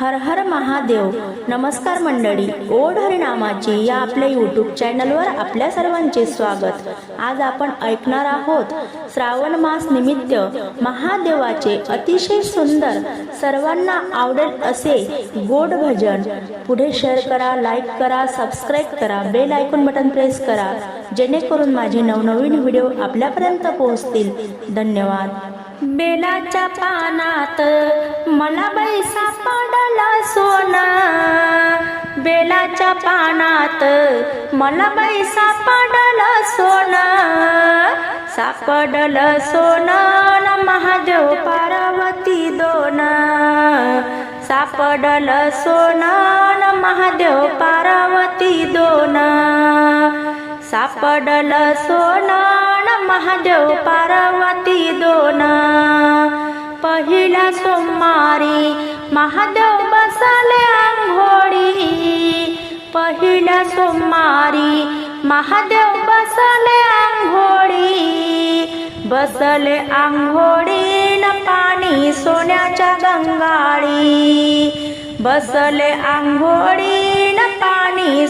हर हर महादेव. नमस्कार मंडळी. ओढ हरिनामाची या आपल्या यूट्यूब चॅनलवर आपल्या सर्वांचे स्वागत. आज आपण ऐकणार आहोत श्रावण मास निमित्त महादेवाचे अतिशय सुंदर सर्वांना आवडेल असे गोड भजन. पुढे शेअर करा लाईक करा सबस्क्राईब करा बेल आयकॉन बटन प्रेस करा. जेणेकरून माझे नवनवीन व्हिडिओ आपल्यापर्यंत पोहोचतील. धन्यवाद. बेलाच्या पानात मला बैसा सापडला सोना. बेलाच्या पानात मला बैसा सापडला सोना. सापडल सोनं महादेव पार्वती दोन. सापडल सोनं महादेव पार्वती दोन. सापडल सोनं महादेव पार्वती दोन। पहिल्या सोमवारी महादेव बसले आंघोळी। पहिल्या सोमवारी महादेव बसले आंघोळी। बसले आंघोळी न पाणी सोन्याच्या गंगाळी। बसले आंघोळी न पाणी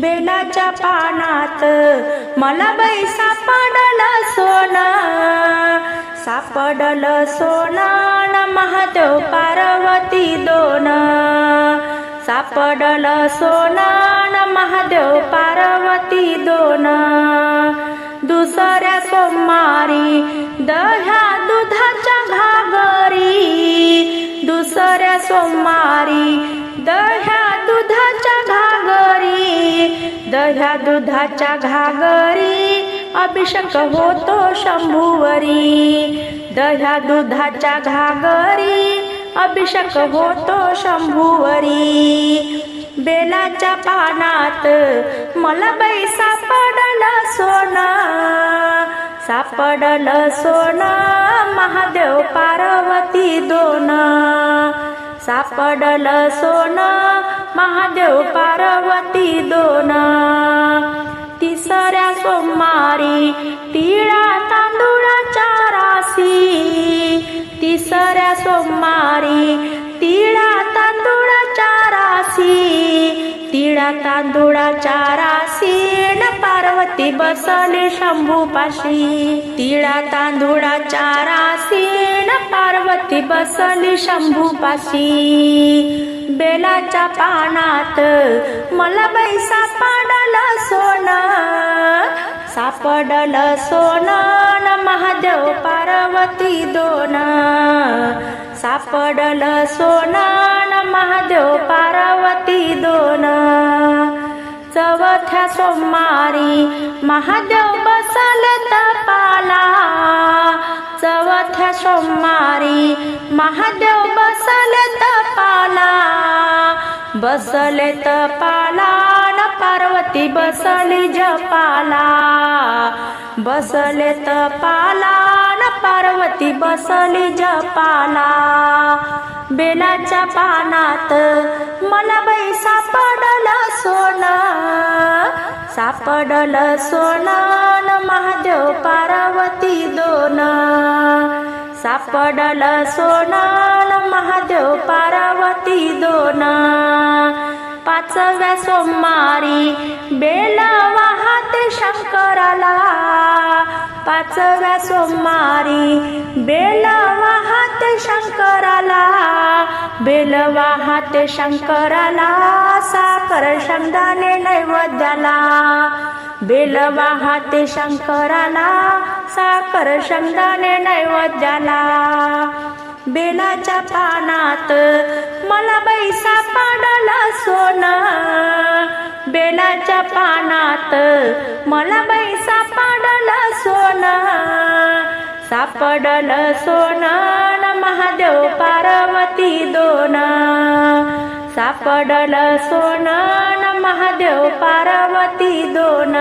बेलाच्या पानात. मला बाई सापडलं सोना. सापडलं सोनान न महादेव पार्वती दोन. सापडलं सोनान न महादेव पार्वती दोन. दुसऱ्या सोमवारी दह्या दुधाच्या घागरी. दुसऱ्या सोमवारी दह्या दुधाच्या घागरी अभिषेक होतो शंभूवरी. दह्या दुधाच्या घागरी अभिषेक होतो शंभूवरी. बेलाच्या पानात मला बाई सापडलं सोनं. सापडलं सोनं महादेव पार्वती दोन. सापडलं सोनं महादेव पार्वती दोन. तिळा तांदुळाच्या तांदूळाच्या राशी तिसऱ्या सोमवारी तिळा तांदुळाच्या राशी तिळा तांदुळाच्या राशी. पार्वती बसले शंभूपाशी तिळा तांदुळाच्या राशी. पार्वती बसली शंभूपाशी बेलाच्या पानात मला बैसा सापडलं सोना. सापडल सोनं महादेव पार्वती दोन. सापडल सोनं महादेव पार्वती दोन. चौथ्या सोमवारी महादेव बसले तपाला. चौथ्या सोमवारी महादेव बसले तपाला. बसले तपाला. बसले जपाला बसले तपाला न पार्वती बसले जपाला. बेलाच्या पानात मला बाई सापडलं सोनं सापडलं सोनं न महादेव पार्वती दोन. सापडलं सोनं महादेव पार्वती दोन. पाचव्या सोमवारी बेला वाहते शंकराला. पाचव्या सोमवारी बेला वाहते शंकराला. बेल वाहते शंकराला साखर शंदाने नैवेद्याला. बेल वाहते शंकराला साखर शंदाने नैवेद्याला. बेलाच्या पानात मला बैसा पाडला सोनं. बेलाच्या पानात मला बैसा सापडलं सोनं. सापडलं सोनं महादेव पार्वती दोन. सापडलं सोनं महादेव पार्वती दोन.